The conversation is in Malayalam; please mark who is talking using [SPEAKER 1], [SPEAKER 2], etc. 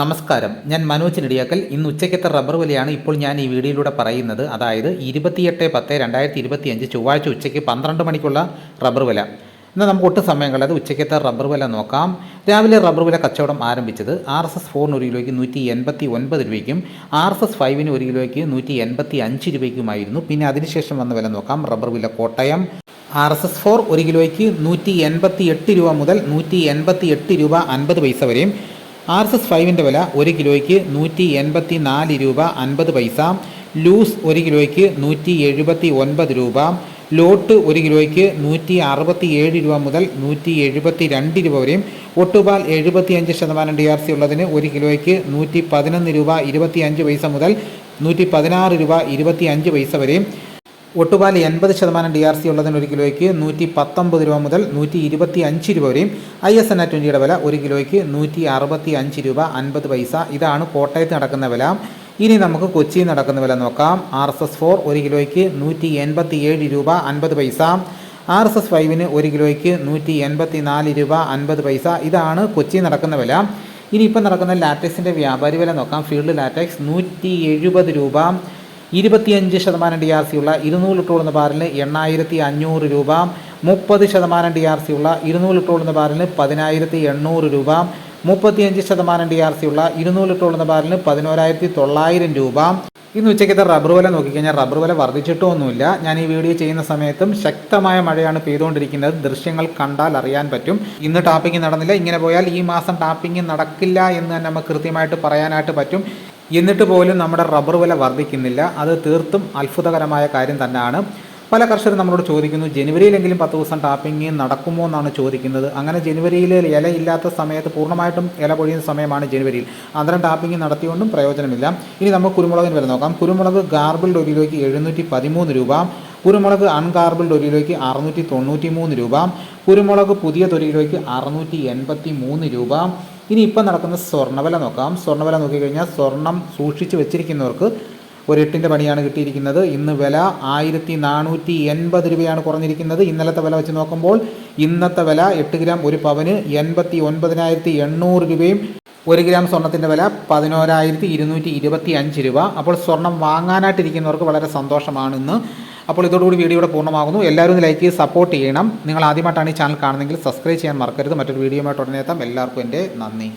[SPEAKER 1] നമസ്കാരം. ഞാൻ മനോജ് നെടിയാക്കൽ. ഇന്ന് ഉച്ചയ്ക്കത്തെ റബ്ബർ വിലയാണ് ഇപ്പോൾ ഞാൻ ഈ വീഡിയോയിലൂടെ പറയുന്നത്. അതായത് ഇരുപത്തിയെട്ട് പത്ത് രണ്ടായിരത്തി ഇരുപത്തി അഞ്ച് ചൊവ്വാഴ്ച ഉച്ചയ്ക്ക് പന്ത്രണ്ട് മണിക്കുള്ള റബ്ബർ വില. എന്നാൽ നമുക്ക് ഒട്ടും സമയം കളയാതെ ഉച്ചയ്ക്കത്തെ റബ്ബർ വില നോക്കാം. രാവിലെ റബ്ബർ വില കച്ചവടം ആരംഭിച്ചത് ആർ എസ് എസ് ഫോറിന് ഒരു കിലോയ്ക്ക് നൂറ്റി എൺപത്തി ഒൻപത് രൂപയ്ക്കും ആർ എസ് എസ് ഫൈവിന് ഒരു കിലോയ്ക്ക് നൂറ്റി എൺപത്തി അഞ്ച് രൂപയ്ക്കുമായിരുന്നു. പിന്നെ അതിനുശേഷം വന്ന വില നോക്കാം. റബ്ബർ വില Kottayam. R S S four ഒരു കിലോയ്ക്ക് നൂറ്റി എൺപത്തി എട്ട് രൂപ മുതൽ നൂറ്റി എൺപത്തി എട്ട് രൂപ അൻപത് പൈസ വരെയും ആർ എസ് എസ് ഫൈവിന്റെ വില ഒരു കിലോയ്ക്ക് നൂറ്റി എൺപത്തി നാല് രൂപ അൻപത് പൈസ. ലൂസ് ഒരു കിലോയ്ക്ക് നൂറ്റി എഴുപത്തി ഒൻപത് രൂപ. ലോട്ട് ഒരു കിലോയ്ക്ക് നൂറ്റി അറുപത്തി ഏഴ് രൂപ മുതൽ നൂറ്റി എഴുപത്തി രണ്ട് രൂപ വരെയും. ഒട്ടുപാൽ എഴുപത്തി അഞ്ച് ശതമാനം ഡി ആർ സി ഉള്ളതിന് ഒരു കിലോയ്ക്ക് നൂറ്റി പതിനൊന്ന് രൂപ ഇരുപത്തി അഞ്ച് പൈസ മുതൽ നൂറ്റി പതിനാറ് രൂപ ഇരുപത്തി അഞ്ച് പൈസ വരെയും. ഒട്ടുപാൽ എൺപത് ശതമാനം ഡി ആർ സി ഉള്ളതിന് ഒരു കിലോയ്ക്ക് നൂറ്റി പത്തൊമ്പത് രൂപ മുതൽ നൂറ്റി ഇരുപത്തി അഞ്ച് രൂപ വരെയും ഐ എസ് എൻ ആ ട്വന്റിയുടെ വില ഒരു കിലോയ്ക്ക് നൂറ്റി അറുപത്തി അഞ്ച് രൂപ അൻപത് പൈസ. ഇതാണ് കോട്ടയത്ത് നടക്കുന്ന വില. ഇനി നമുക്ക് കൊച്ചിയിൽ നടക്കുന്ന വില നോക്കാം. ആർ എസ് എസ് ഫോർ ഒരു കിലോയ്ക്ക് നൂറ്റി എൺപത്തി ഏഴ് രൂപ അൻപത് പൈസ. ആർ എസ് എസ് ഫൈവിന് ഒരു കിലോയ്ക്ക് നൂറ്റി എൺപത്തി നാല് രൂപ അൻപത് പൈസ. ഇതാണ് കൊച്ചിയിൽ നടക്കുന്ന വില. ഇനി ഇപ്പം നടക്കുന്ന ലാറ്റക്സിന്റെ വ്യാപാരി വില നോക്കാം. ഫീൽഡ് ലാറ്റക്സ് നൂറ്റി എഴുപത് രൂപ. ഇരുപത്തിയഞ്ച് ശതമാനം ഡി ആർ സി ഉള്ള ഇരുന്നൂറ് ലിറ്റർ ഉള്ള ബാരലിന് എണ്ണായിരത്തി അഞ്ഞൂറ് രൂപ മുപ്പത് ശതമാനം ഡി ആർ സി ഉള്ള ഇരുന്നൂറ് ലിറ്റർ ഉള്ള ബാരലിന് പതിനായിരത്തി എണ്ണൂറ് രൂപ മുപ്പത്തിയഞ്ച് ശതമാനം ഡി ആർ സി ഉള്ള ഇരുന്നൂറ് ലിറ്റർ ഉള്ള ബാരലിന് പതിനോരായിരത്തി തൊള്ളായിരം രൂപ. ഇന്ന് ഉച്ചയ്ക്കത്തെ റബ്ബർ വില നോക്കിക്കഴിഞ്ഞാൽ റബ്ബർ വില വർദ്ധിച്ചിട്ടൊന്നുമില്ല. ഞാൻ ഈ വീഡിയോ ചെയ്യുന്ന സമയത്തും ശക്തമായ മഴയാണ് പെയ്തുകൊണ്ടിരിക്കുന്നത്. ദൃശ്യങ്ങൾ കണ്ടാൽ അറിയാൻ പറ്റും. ഇന്ന് ടാപ്പിംഗ് നടന്നില്ല. ഇങ്ങനെ പോയാൽ ഈ മാസം ടാപ്പിംഗ് നടക്കില്ല എന്ന് തന്നെ നമുക്ക് കൃത്യമായിട്ട് പറയാനായിട്ട് പറ്റും. എന്നിട്ട് പോലും നമ്മുടെ റബ്ബർ വില വർദ്ധിക്കുന്നില്ല. അത് തീർത്തും അത്ഭുതകരമായ കാര്യം തന്നെയാണ്. പല കർഷകരും നമ്മളോട് ചോദിക്കുന്നു ജനുവരിയിലെങ്കിലും പത്ത് ദിവസം ടാപ്പിംഗ് നടക്കുമോ എന്നാണ് ചോദിക്കുന്നത്. അങ്ങനെ ജനുവരിയിൽ ഇല ഇല്ലാത്ത സമയത്ത് പൂർണമായിട്ടും ഇല പൊഴിയുന്ന സമയമാണ് ജനുവരിയിൽ. അന്തരം ടാപ്പിംഗ് നടത്തിയൊണ്ടും പ്രയോജനമില്ല. ഇനി നമുക്ക് കുരുമുളകിന് വില നോക്കാം. കുരുമുളക് ഗാർബിൾഡ് ഒരു കിലോയ്ക്ക് എഴുന്നൂറ്റി പതിമൂന്ന് രൂപ. കുരുമുളക് അൺഗാർബിൾഡ് ഒരു കിലോയ്ക്ക് അറുന്നൂറ്റി തൊണ്ണൂറ്റി മൂന്ന് രൂപ. കുരുമുളക് പുതിയ ഒരു കിലോയ്ക്ക് അറുന്നൂറ്റി എൺപത്തി മൂന്ന് രൂപ. ഇനി ഇപ്പം നടക്കുന്ന സ്വർണവില നോക്കാം. സ്വർണവില നോക്കിക്കഴിഞ്ഞാൽ സ്വർണം സൂക്ഷിച്ച് വെച്ചിരിക്കുന്നവർക്ക് ഒരു എട്ടിന്റെ പണിയാണ് കിട്ടിയിരിക്കുന്നത്. ഇന്ന് വില ആയിരത്തി നാനൂറ്റി എൺപത് രൂപയാണ് കുറഞ്ഞിരിക്കുന്നത്. ഇന്നലത്തെ വില വെച്ച് നോക്കുമ്പോൾ ഇന്നത്തെ വില എട്ട് ഗ്രാം ഒരു പവന് എൺപത്തി ഒൻപതിനായിരത്തി എണ്ണൂറ് രൂപയും ഒരു ഗ്രാം സ്വർണത്തിന്റെ വില പതിനോരായിരത്തി ഇരുന്നൂറ്റി ഇരുപത്തി അഞ്ച് രൂപ. അപ്പോൾ സ്വർണം വാങ്ങാനായിട്ടിരിക്കുന്നവർക്ക് വളരെ സന്തോഷമാണ് ഇന്ന്. അപ്പോൾ ഇതോടുകൂടി വീഡിയോ ഇവിടെ പൂർണമാകുന്നു. എല്ലാവരും ലൈക്ക് ചെയ്ത് സപ്പോർട്ട് ചെയ്യണം. നിങ്ങൾ ആദ്യമായിട്ടാണ് ഈ ചാനൽ കാണുന്നതെങ്കിൽ സബ്സ്ക്രൈബ് ചെയ്യാൻ മറക്കരുത്. മറ്റൊരു വീഡിയോയുമായിട്ട് ഉടനെ എത്താം. എല്ലാവർക്കും എന്റെ നന്ദി.